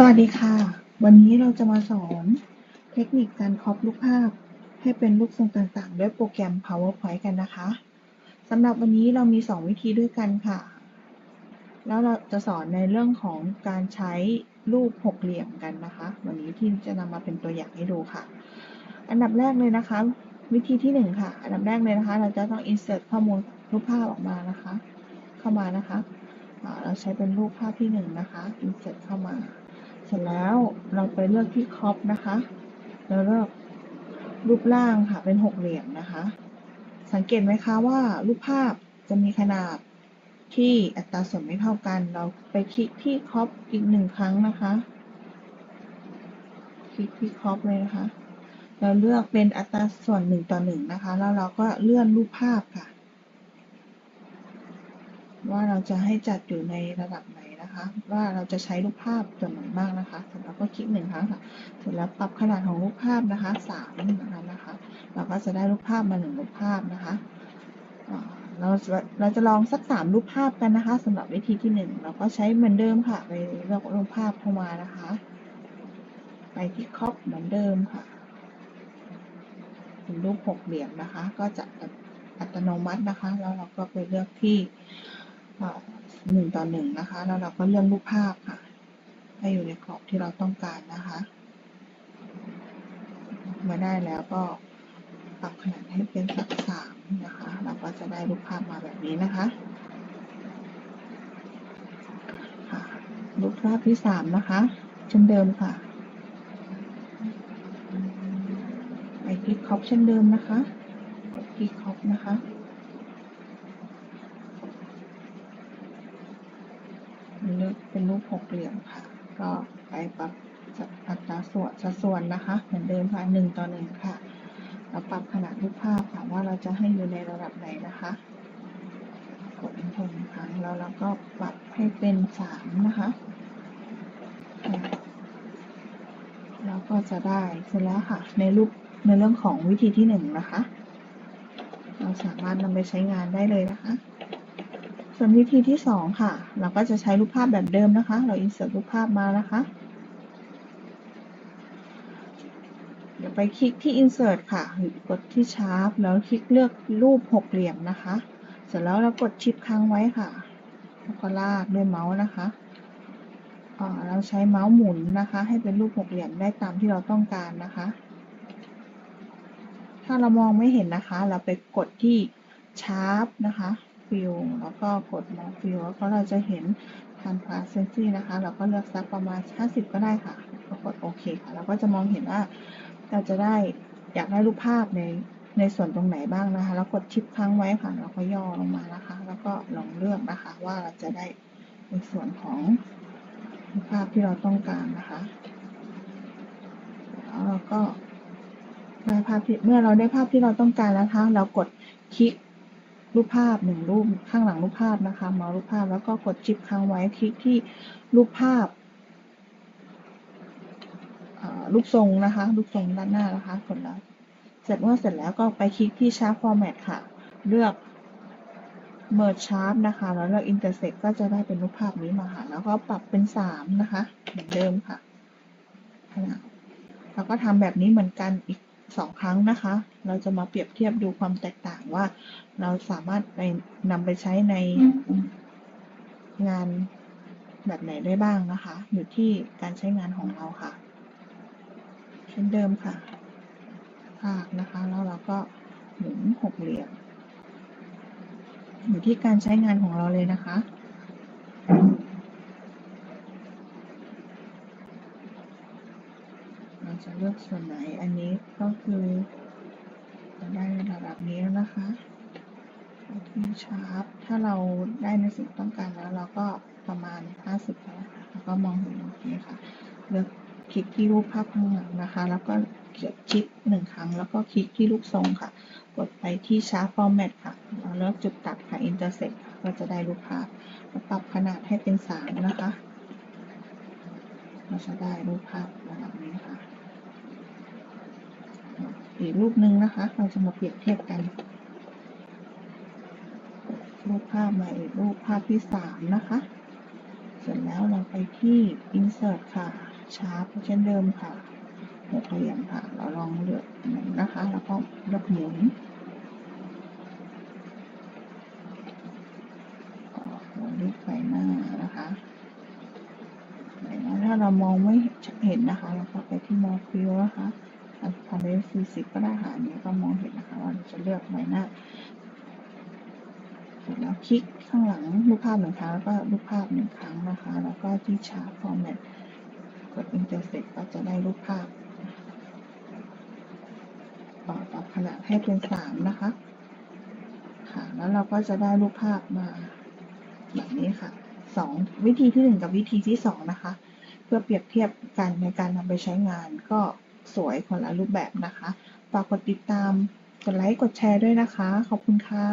สวัสดีค่ะ วันนี้เราจะมาสอนเทคนิคการครอปรูปภาพ ให้เป็นรูปทรงต่างๆ ด้วยโปรแกรม PowerPoint กันนะคะสำหรับวันนี้เรามี 2 วิธีด้วยกันค่ะ แล้วเราจะสอนในเรื่องของการใช้รูปหกเหลี่ยมกันนะคะ วันนี้ที่จะนำมาเป็นตัวอย่างให้ดูค่ะ อันดับแรกเลยนะคะ วิธีที่ 1 ค่ะ อันดับแรกเลยนะคะ เราจะต้อง insert ข้อมูลรูปภาพออกมานะคะ เข้ามานะคะเราใช้เป็นรูปภาพที่ 1 นะคะ insert เข้ามา เสร็จแล้วเราไปเลือกที่ครอปนะคะแล้วเลือกรูปร่างค่ะเป็นหกเหลี่ยมนะคะ สังเกตไหมคะว่ารูปภาพจะมีขนาดที่อัตราส่วนไม่เท่ากัน เราไปคลิกที่ครอปอีกหนึ่งครั้งนะคะ คลิกที่ครอปเลยนะคะ เราเลือกเป็นอัตราส่วนหนึ่งต่อหนึ่งนะคะ แล้วเราก็เลื่อนรูปภาพค่ะ ว่าเราจะให้จัดอยู่ในระดับไหนนะคะ ว่าเราจะใช้รูปภาพส่วนไหนบ้างนะคะเสร็จแล้วก็คลิกหนึ่งครั้งค่ะ เสร็จแล้วปรับขนาดของรูปภาพนะคะสามนะคะนะคะ เราก็จะได้รูปภาพมาหนึ่งรูปภาพนะคะเราจะเราจะลองสักสามรูปภาพกันนะคะสำหรับวิธีที่หนึ่งเราก็ใช้เหมือนเดิมค่ะไปเลือกรูปภาพเข้ามานะคะ ไปที่ครอปเหมือนเดิมค่ะเป็นรูปหกเหลี่ยมนะคะ ก็จะอัตโนมัตินะคะ แล้วเราก็ไปเลือกที่ หนึ่งต่อหนึ่งนะคะ แล้วเราก็เลื่อกรูปภาพค่ะ ให้อยู่ในกรอบที่เราต้องการนะคะมื่อได้แล้วก็ปรับขนาดให้เป็นสักสามนะคะ เราก็จะได้รูปภาพมาแบบนี้นะคะค่ะรูปภาพที่สามนะคะเช่นเดิมค่ะไปที่คอปเช่นเดิมนะคะ กดที่คอปนะคะ เป็นรูปหกเหลี่ยมค่ะ ก็ไปปรับอัตราส่วนสัดส่วนนะคะ เหมือนเดิมค่ะหนึ่งต่อหนึ่งค่ะเราปรับขนาดรูปภาพค่ะว่าเราจะให้อยู่ในระดับไหนนะคะกด Enter หนึ่งครั้งแล้วเราก็ปรับให้เป็นสามนะคะเราก็จะได้เสร็จแล้วค่ะในรูปในเรื่องของวิธีที่หนึ่งนะคะ เราสามารถนำไปใช้งานได้เลยนะคะ ส่วนวิธีที่สองค่ะ เราก็จะใช้รูปภาพแบบเดิมนะคะ เรา insert รูปภาพมานะคะเดี๋ยวไปคลิกที่ insert ค่ะ กดที่ sharp แล้วคลิกเลือกรูปหกเหลี่ยมนะคะ เสร็จแล้วเรากดชิปค้างไว้ค่ะ แล้วก็ลากด้วยเมาส์นะคะเราใช้เมาส์หมุนนะคะ ให้เป็นรูปหกเหลี่ยมได้ตามที่เราต้องการนะคะ ถ้าเรามองไม่เห็นนะคะ เราไปกดที่ sharp นะคะ ฟิลแล้วก็กดมองฟิลแล้วก็เราจะเห็น transparency นะคะ เราก็เลือกสักประมาณ 50 ก็ได้ค่ะก็กดโอเคค่ะ เราก็จะมองเห็นว่าเราจะได้อยากได้รูปภาพในในส่วนตรงไหนบ้างนะคะ แล้วกดชิปค้างไว้ค่ะแล้วก็ย่อลงมานะคะ แล้วก็ลองเลือกนะคะ ว่าเราจะได้ในส่วนของรูปภาพที่เราต้องการนะคะ แล้วเราก็ได้ภาพที่เมื่อเราได้ภาพที่เราต้องการแล้วนะคะเรากดคลิก รูปภาพหนึ่งรูปข้างหลังรูปภาพนะคะมารูปภาพแล้วก็กดชิปค้างไว้คลิกที่รูปภาพรูปทรงนะคะรูปทรงด้านหน้านะคะกดแล้วเสร็จเมื่อเสร็จแล้วก็ไปคลิกที่ Sharp Format ค่ะ เลือก Merge Sharp นะคะ แล้วเลือก Intersect ก็จะได้เป็นรูปภาพนี้มาค่ะ แล้วก็ปรับเป็น 3 นะคะ เหมือนเดิมค่ะ แล้วก็ทำแบบนี้เหมือนกันอีก สองครั้งนะคะ เราจะมาเปรียบเทียบดูความแตกต่างว่า เราสามารถไปนำไปใช้ในงานแบบไหนได้บ้างนะคะ อยู่ที่การใช้งานของเราค่ะ เช่นเดิมค่ะภาคนะคะ แล้วเราก็หมุนหกเหลี่ยมอยู่ที่การใช้งานของเราเลยนะคะ จะเลือกส่วนไหน อันนี้ก็คือจะได้ระดับนี้แล้วนะคะที่ชาร์ปถ้าเราได้ในสิ่งต้องการแล้ว เราก็ประมาณ 50แล้วค่ะแล้วก็มองเห็นโอเคค่ะ เลือกคลิกที่รูปภาพข้างหลังนะคะ แล้วก็เขียนชิปหนึ่งครั้ง แล้วก็คลิกที่รูปทรงค่ะ กดไปที่ชาร์ปฟอร์แมตค่ะแล้วเลือกจุดตัดค่ะ intersect ก็จะได้รูปภาพปรับขนาดให้เป็น 3 นะคะ เราจะได้รูปภาพระดับนี้ค่ะ อีกรูปหนึ่งนะคะ เราจะมาเปรียบเทียบกันรูปภาพมาอีกรูปภาพที่สามนะคะ เสร็จแล้วเราไปที่ insert ค่ะชาร์ปเช่นเดิมค่ะหกเหลี่ยมค่ะ เราลองเลือกหมุนนะคะ แล้วก็เลือกหมุนก็เราเลือกไฟหน้านะคะถ้าเรามองไม่เห็นนะคะ เราก็ไปที่มอฟิวนะคะ ทำเป็นสี่สิบก็ได้ค่ะอันนี้ก็มองเห็นนะคะว่าจะเลือกไฟหน้าเสร็จแล้วคลิกข้างหลังรูปภาพหนึ่งครั้งแล้วก็รูปภาพหนึ่งครั้งนะคะ แล้วก็ที่ชาร์ตฟอร์แมตกด intersect ก็จะได้รูปภาพต่อปรับขนาดให้เป็นสามนะคะค่ะแล้วเราก็จะได้รูปภาพมาแบบนี้ค่ะสองวิธีที่หนึ่งกับวิธีที่สองนะคะ เพื่อเปรียบเทียบกันในการนำไปใช้งานก็ สวยคนละรูปแบบนะคะ ฝากกดติดตาม กดไลค์ กดแชร์ด้วยนะคะ ขอบคุณค่ะ